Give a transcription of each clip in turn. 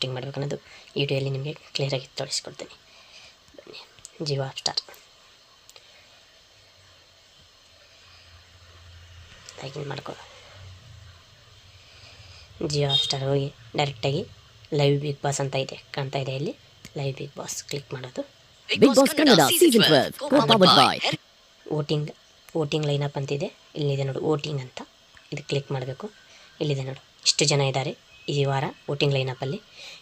Shooting ಮಾಡಬೇಕು ಅನ್ನೋದು ವಿಡಿಯೋಲಿ ನಿಮಗೆ ಕ್ಲಿಯರಾಗಿ ತೋರಿಸ್ಕೊಡ್ತೀನಿ. ಬನ್ನಿ ಜಿಯೋ ಆಪ್ ಸ್ಟಾರ್ ಹಾಗೆ ಮಾಡ್ಕೊ ಜಿಯೋ ಆಪ್ ಸ್ಟಾರ್ ಹೋಗಿ ಡೈರೆಕ್ಟಾಗಿ ಲೈವ್ ಬಿಗ್ ಬಾಸ್ ಅಂತ ಇದೆ ಕಾಣ್ತಾ ಇದೆ ಇಲ್ಲಿ ಲೈವ್ ಬಿಗ್ ಬಾಸ್ ಕ್ಲಿಕ್ ಮಾಡೋದು. Bigg Boss Kannada Season 12 co-powered by voting line up ಅಂತಿದೆ. ಇಲ್ಲಿದೆ ನೋಡು ವೋಟಿಂಗ್ ಅಂತ. ಇದು ಕ್ಲಿಕ್ ಮಾಡಬೇಕು. ಇಲ್ಲಿದೆ ನೋಡು ಇಷ್ಟು ಜನ ಇದ್ದಾರೆ. ಈ ವಾರ ವೋಟಿಂಗ್ ಲೈನಪ್ಪಲ್ಲಿ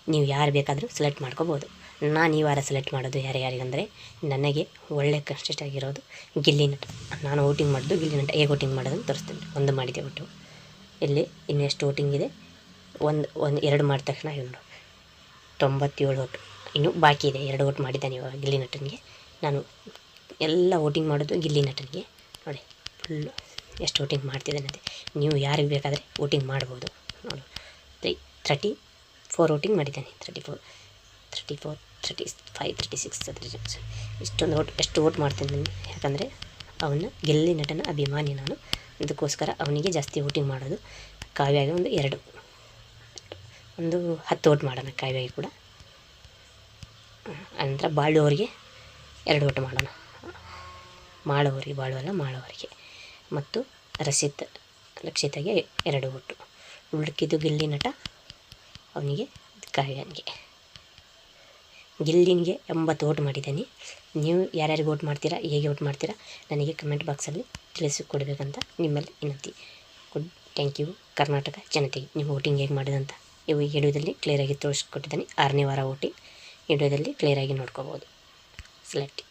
ನೀವು ಯಾರು ಬೇಕಾದರೂ ಸೆಲೆಕ್ಟ್ ಮಾಡ್ಕೋಬೋದು. ನಾನು ಈ ವಾರ ಸೆಲೆಕ್ಟ್ ಮಾಡೋದು ಯಾರು ಯಾರಿಗಂದರೆ ನನಗೆ ಒಳ್ಳೆ ಕನ್ಸಿಸ್ಟ್ ಆಗಿರೋದು ಗಿಲ್ಲಿ ನಟ. ನಾನು ವೋಟಿಂಗ್ ಮಾಡೋದು ಗಿಲ್ಲಿ ನಟ. ಹೇಗೆ ವೋಟಿಂಗ್ ಮಾಡೋದನ್ನು ತೋರಿಸ್ತೀನಿ. ಒಂದು ಮಾಡಿದೆ ಒಟ್ಟು. ಇಲ್ಲಿ ಇನ್ನೆಷ್ಟು ವೋಟಿಂಗ್ ಇದೆ? ಒಂದು ಒಂದು, ಎರಡು ಮಾಡಿದ ತಕ್ಷಣ ನೋಡು. ತೊಂಬತ್ತೇಳು ಓಟು ಇನ್ನು ಬಾಕಿ ಇದೆ. ಎರಡು ಓಟ್ ಮಾಡಿದ್ದಾನೆ ಇವಾಗ ಗಿಲ್ಲಿ ನಟನಿಗೆ. ನಾನು ಎಲ್ಲ ವೋಟಿಂಗ್ ಮಾಡೋದು ಗಿಲ್ಲಿ ನಟನಿಗೆ. ನೋಡಿ, ಫುಲ್ಲು ಎಷ್ಟು ವೋಟಿಂಗ್ ಮಾಡ್ತಿದ್ದೇನೆ ಅಂತ. ನೀವು ಯಾರಿಗೆ ಬೇಕಾದರೆ ವೋಟಿಂಗ್ ಮಾಡ್ಬೋದು. ನೋಡು. ತ್ರೀ ಥರ್ಟಿ ಫೋರ್ ಔಟಿಂಗ್ ಮಾಡಿದ್ದಾನೆ. Thirty four thirty four thirty five thirty six six ಇಷ್ಟೊಂದು ಓಟ್ ಎಷ್ಟು ವೋಟ್ ಮಾಡ್ತೀನಿ ಯಾಕಂದರೆ ಅವನ ಗೆಲ್ಲಿ ನಟನ ಅಭಿಮಾನಿ ನಾನು. ಅದಕ್ಕೋಸ್ಕರ ಅವನಿಗೆ ಜಾಸ್ತಿ ಓಟಿಂಗ್ ಮಾಡೋದು ಕಾವ್ಯಾಗೆ ಒಂದು ಎರಡು. ಒಂದು ಹತ್ತು ಓಟ್ ಮಾಡೋಣ ಕಾವ್ಯಾಗೆ ಕೂಡ. ನಂತರ ಬಾಳುವವರಿಗೆ ಎರಡು ಓಟ್ ಮಾಡೋಣ. ಮಾಡೋವರಿಗೆ ಬಾಳುವಲ್ಲ ಮಾಡೋವರಿಗೆ ಮತ್ತು ರಸಿತ್, ರಕ್ಷಿತಾಗೆ ಎರಡು ಓಟು ಉಳ್ಕಿದ್ದು ಗಿಲ್ಲಿ ನಟ. ಅವನಿಗೆ ಕಾವ್ಯನಿಗೆ ಗಿಲ್ಲಿನಿಗೆ ಎಂಬತ್ತು ಓಟ್ ಮಾಡಿದ್ದೀನಿ. ನೀವು ಯಾರ್ಯಾರಿಗೆ ಓಟ್ ಮಾಡ್ತೀರಾ, ಹೇಗೆ ಓಟ್ ಮಾಡ್ತೀರಾ, ನನಗೆ ಕಮೆಂಟ್ ಬಾಕ್ಸಲ್ಲಿ ತಿಳಿಸಿಕೊಡ್ಬೇಕಂತ ನಿಮ್ಮಲ್ಲಿ ವಿನಂತಿ. ಗುಡ್ ಥ್ಯಾಂಕ್ ಯು ಕರ್ನಾಟಕ ಜನತೆಗೆ ನೀವು ವೋಟಿಂಗ್ ಹೇಗೆ ಮಾಡಿದಂತ ಇವು ವಿಡಿಯೋದಲ್ಲಿ ಕ್ಲಿಯರಾಗಿ ತೋರಿಸ್ಕೊಟ್ಟಿದ್ದೀನಿ. ಆರನೇ ವಾರ ವೋಟಿಂಗ್ ವಿಡಿಯೋದಲ್ಲಿ ಕ್ಲಿಯರಾಗಿ ನೋಡ್ಕೋಬೋದು ಸೆಲೆಕ್ಟ್